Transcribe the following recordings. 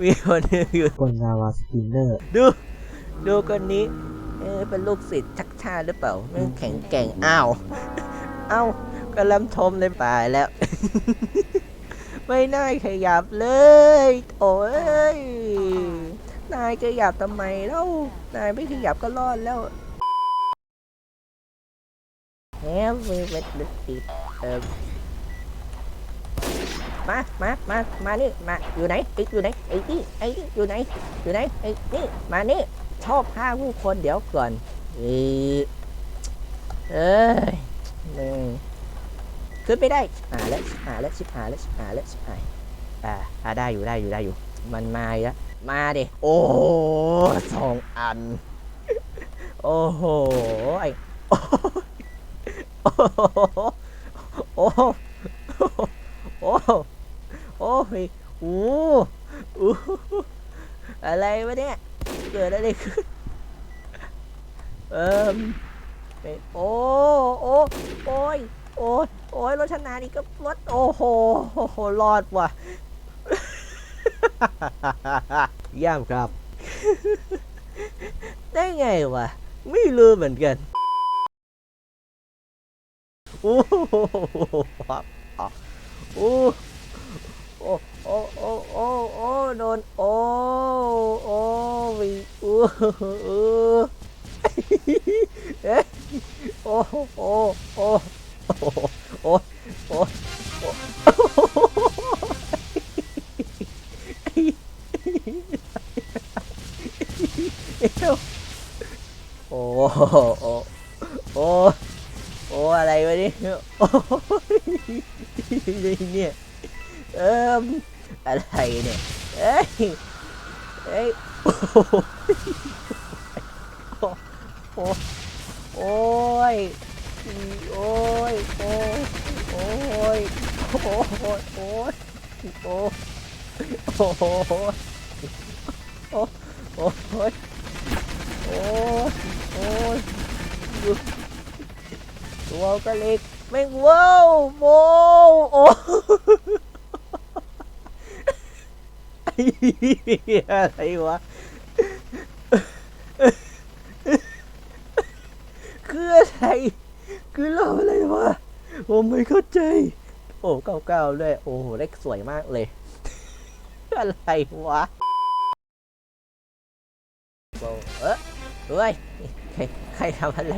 มีคนหนึงอยู่คนนาวาสปินเนอร์ดู ดูคนนี้ เออเป็นลูกศิษย์ชักชาติหรือเปล่าแม่งแข็งแกร่งอ้าวเอ้ากำลังชมเลยป่ายแล้ว ไม่น่าขยับเลย โอ้ยนายขยับทำไมเล่านายไม่ขยับก็รอดแล้วแฮมเวเวทติดเออ มามามามานี่มาอยู่ไหนไอ้อยู่ไหนไอ้นี่ไอ้นี่อยู่ไหนอยู่ไหนไอ้นี่มานี่ชอบฆ่าผู้คนเดี๋ยวก่อนเอ้ยเอ้ยนี่ขึ้นไม่ได้หาแล้วหาแล้วชิบหาแล้วชิบหาแล้วชิบหายอ่าอ่าได้อยู่ได้อยู่ได้อยู่ มันมาแล้วมาดิโอ้โหสองอัน โอ้โหไอโอ้โห โอ้โหโอ้โหโอ้โหอะไรวะเนี่ยเกิดอะไรขึ้นเอิมเป็นโอ้โอ้โอ้ยโอ้ยโอ้ยรถชนานี่ก็รถโอ้โหโอ้โหรอดว่ะย่ยมครับ ได้ไงวะไม่รู้เหมือนกันโอ้โห โอ้โอ้โอ้โอ้โอ้โอ้โดนโอ้โอ้วิโอ้โอ้เอ๊ะโอ้โอ้โอ้โอ้โอ้โอ้โอ้โอ้ โอ้อะไรวะนี่โอ้ยเนี่ยเอิมอะไรเนี่ยเอ้ยเอ้ยโอ้โอ้โอ้ยโอ้ยโอ้ยโอ้ยโอ้ยโอ้ยโอ้ยโอ้ยโอ้ยโอ้ยโอ้ยโอ้ย ตัวก็เล็กแม่งว้าวโว้วโอ้ไอ้เหี้ยอะไรวะคืออะไรคือเราอะไรวะผมไม่เข้าใจ โอ้เก้าเก้าด้วยโอ้โหเลขสวยมากเลย อะไรวะโอ้เอะเฮ้ยใครใครทำอะไร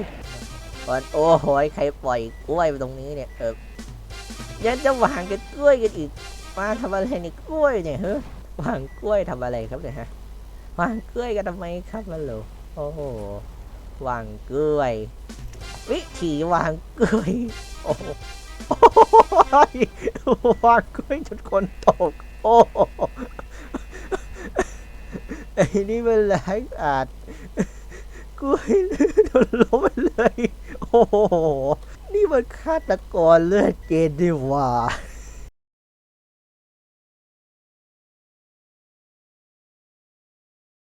ก่อนโอ้โหใครปล่อยกล้วยไปตรงนี้เนี่ยเออยังจะวางกันกล้วยกันอีก มาทำอะไรในกล้วยเนี่ยเฮ้ยวางกล้วยทำอะไรครับเนี่ยฮะวางกล้วยกันทำไมครับมันโหลโอ้โหวางกล้วย วิธีวางกล้วยโอ้โหโอ้ยวางกล้วยจนคนตก โอ้โหไอ้นี่มันแรงอาจ กล้วยลื่นโดนล้มไปเลย โอ้โห นี่มันฆาตกรเลือดเกณฑ์ดีว่า